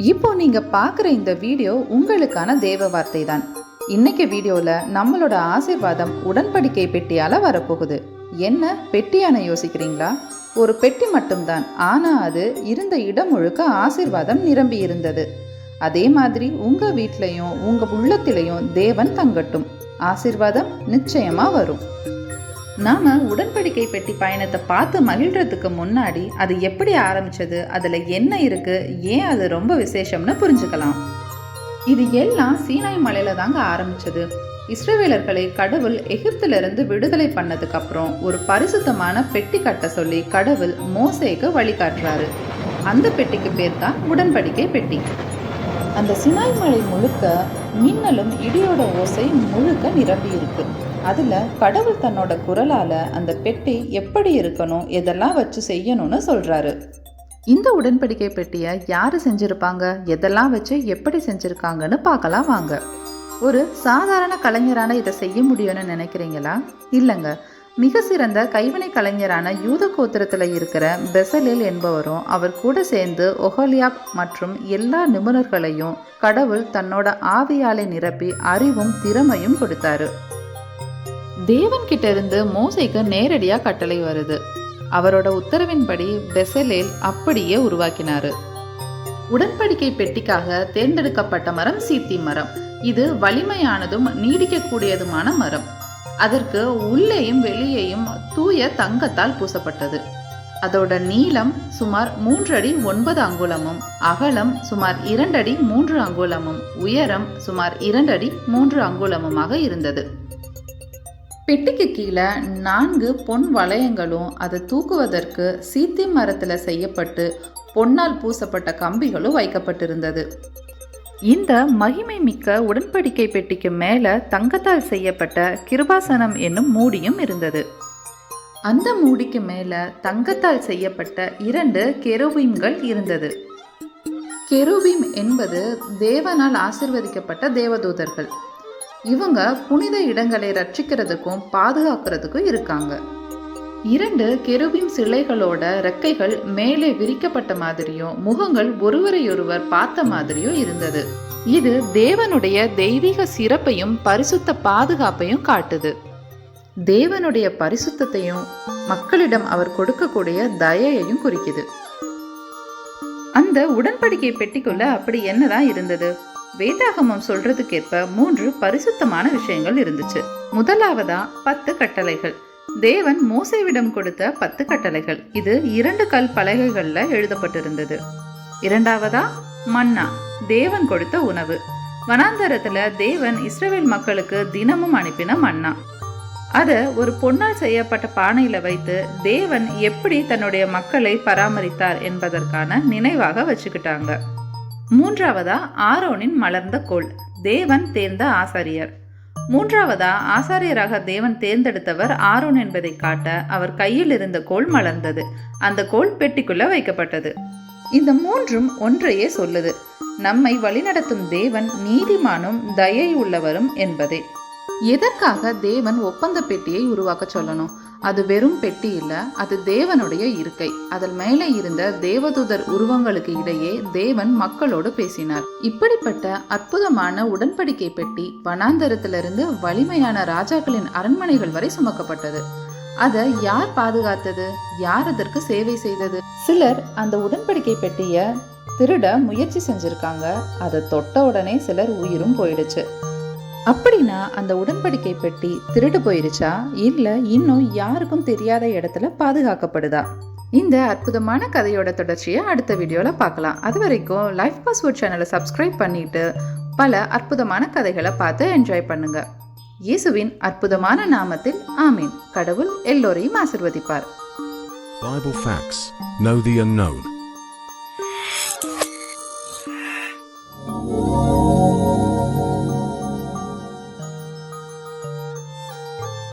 இப்போ நீங்க பார்க்குற இந்த வீடியோ உங்களுக்கான தேவ வார்த்தை தான் இன்னைக்கு வீடியோல நம்மளோட ஆசிர்வாதம் உடன்படிக்கை பெட்டியால வரப்போகுது. என்ன? பெட்டியான யோசிக்கிறீங்களா? ஒரு பெட்டி மட்டும்தான். ஆனா அது இருந்த இடம் முழுக்க ஆசிர்வாதம் நிரம்பி இருந்தது. அதே மாதிரி உங்க வீட்லயும் உங்க உள்ளத்திலையும் தேவன் தங்கட்டும். ஆசிர்வாதம் நிச்சயமா வரும். நாம் உடன்படிக்கை பெட்டி பயணத்தை பார்த்து மகிழ்கிறதுக்கு முன்னாடி அது எப்படி ஆரம்பித்தது அதில் என்ன இருக்குது ஏன் அது ரொம்ப விசேஷம்னு புரிஞ்சுக்கலாம். இது எல்லாம் சீனாய் மலையில தாங்க ஆரம்பிச்சது. இஸ்ரேவேலர்களை கடவுள் எகிப்திலிருந்து விடுதலை பண்ணதுக்கு அப்புறம் ஒரு பரிசுத்தமான பெட்டி கட்ட சொல்லி கடவுள் மோசேக்கு வழிகாட்டுறாரு. அந்த பெட்டிக்கு பேர் தான் உடன்படிக்கை பெட்டி. அந்த சினாய் மலை முழுக்க மின்னலும் இடியோட ஓசை முழுக்க நிரம்பி இருக்கு. அதுல கடவுள் தன்னோட குரலால அந்த பெட்டி எப்படி இருக்கணும் எதெல்லாம் வச்சு செய்யணும்னு சொல்றாரு. இந்த உடன்படிக்கை பெட்டியை யாரு செஞ்சிருப்பாங்க எதெல்லாம் வச்சு எப்படி செஞ்சிருக்காங்கன்னு பார்க்கலாம் வாங்க. ஒரு சாதாரண கலைஞரான இதை செய்ய முடியும்னு நினைக்கிறீங்களா? இல்லைங்க. மிக சிறந்த கைவினை கலைஞரான யூத கோத்திரத்தில் இருக்கிற பெசலேல் என்பவரும் அவர் கூட சேர்ந்து ஒஹோலியாப் மற்றும் எல்லா நிபுணர்களையும் கடவுள் தன்னோட ஆவியாலை நிரப்பி அறிவும் திறமையும் கொடுத்தாரு. தேவன் கிட்ட இருந்து மோசைக்கு நேரடியா கட்டளை வருது. அவரோட உத்தரவின்படி பெசலேல் அப்படியே உருவாக்கினாரு. உடன்படிக்கை பெட்டிக்காக தேர்ந்தெடுக்கப்பட்ட மரம் சீத்தி மரம். இது வலிமையானதும் நீடிக்கக்கூடியதுமான மரம். அதற்கு உள்ளேயும் வெளியேயும் தூய தங்கத்தால் பூசப்பட்டது. அதோட நீளம் சுமார் மூன்றடி ஒன்பது அங்குலமும் அகலம் சுமார் இரண்டடி மூன்று அங்குலமும் உயரம் சுமார் இரண்டடி மூன்று அங்குலமுமாக இருந்தது. பெட்டிக்கு கீழே நான்கு பொன் வளையங்களும் அதை தூக்குவதற்கு சீத்தி மரத்தில் செய்யப்பட்டு பொன்னால் பூசப்பட்ட கம்பிகளும் வைக்கப்பட்டிருந்தது. இந்த மகிமை மிக்க உடன்படிக்கை பெட்டிக்கு மேலே தங்கத்தால் செய்யப்பட்ட கிருபாசனம் என்னும் மூடியும் இருந்தது. அந்த மூடிக்கு மேலே தங்கத்தால் செய்யப்பட்ட இரண்டு கெருவீம்கள் இருந்தது. கெருவீம் என்பது தேவனால் ஆசிர்வதிக்கப்பட்ட தேவதூதர்கள். இவங்க புனித இடங்களை ரட்சிக்கிறதுக்கும் பாதுகாக்கிறதுக்கும் இருக்காங்க. இரண்டு கெருபின் சிலைகளோட ரெக்கைகள் மேலே விரிக்கப்பட்ட மாதிரியும் முகங்கள் ஒருவரையொருவர் பார்த்த மாதிரியும் இருந்தது. இது தேவனுடைய தெய்வீக சிறப்பையும் பரிசுத்த பாதுகாப்பையும் காட்டுது. தேவனுடைய பரிசுத்தத்தையும் மக்களிடம் அவர் கொடுக்கக்கூடிய தயையையும் குறிக்குது. அந்த உடன்படிக்கை பெட்டிக்குள்ள அப்படி என்னதான் இருந்தது? வேதாகமம் சொல்றதுக்கேற்ப மூன்று பரிசுத்தமான விஷயங்கள் இருந்துச்சு. முதலாவதா பத்து கட்டளைகள். தேவன் மோசேவிடம் கொடுத்த பத்து கட்டளைகள். இது இரண்டு கல் பலகைகளில் எழுதப்பட்டிருந்தது. இரண்டாவதா? மன்னா. தேவன் கொடுத்த உணவு. வனாந்தரத்தில் தேவன் இஸ்ரேல் மக்களுக்கு தினமும் அனுப்பின மன்னா. அதை ஒரு பொன்னால் செய்யப்பட்ட பானையில் வைத்து தேவன் எப்படி தன்னுடைய மக்களை பராமரித்தார் என்பதற்கான நினைவாக வச்சுக்கிட்டாங்க. மூன்றாவதா? ஆரோனின் மலர்ந்த கோல். தேவன் தேர்ந்த ஆசாரியர். மூன்றாவதா ஆசாரியராக தேவன் தேர்ந்தெடுத்தவர் ஆரோன் என்பதை காட்ட அவர் கையில் இருந்த கோல் மலர்ந்தது. அந்த கோல் பெட்டிக்குள்ள வைக்கப்பட்டது. இந்த மூன்றும் ஒன்றையே சொல்லுது. நம்மை வழிநடத்தும் தேவன் நீதிமானும் தயை உள்ளவரும் என்பதே. எதற்காக தேவன் ஒப்பந்த பெட்டியை உருவாக்க சொல்லணும்? அது வெறும் பெட்டி இல்ல அது தேவனுடைய இருக்கை. அதன் மேலே இருந்த தேவதூதர் உருவங்களுக்கு இடையே தேவன் மக்களோடு பேசினார். இப்படிப்பட்ட அற்புதமான உடன்படிக்கை பெட்டி வனாந்தரத்திலிருந்து வலிமையான ராஜாக்களின் அரண்மனைகள் வரை சுமக்கப்பட்டது. அதை யார் பாதுகாத்தது? யார் அதற்கு சேவை செய்தது? சிலர் அந்த உடன்படிக்கை பெட்டிய திருட முயற்சி செஞ்சிருக்காங்க. அதை தொட்ட உடனே சிலர் உயிரும் போயிடுச்சு. அப்படின்னா அந்த உடன்படிக்கை பெட்டி திருடு போயிருச்சா? இல்லை இன்னும் யாருக்கும் தெரியாத இடத்துல பாதுகாக்கப்படுதா? இந்த அற்புதமான கதையோட தொடர்ச்சியை அடுத்த வீடியோவில் பார்க்கலாம். அது வரைக்கும் லைஃப் பாஸ்வேர்ட் சேனலை சப்ஸ்கிரைப் பண்ணிட்டு பல அற்புதமான கதைகளை பார்த்து என்ஜாய் பண்ணுங்க. இயேசுவின் அற்புதமான நாமத்தில் ஆமீன். கடவுள் எல்லோரையும் ஆசிர்வதிப்பார். Bible facts. Know the unknown.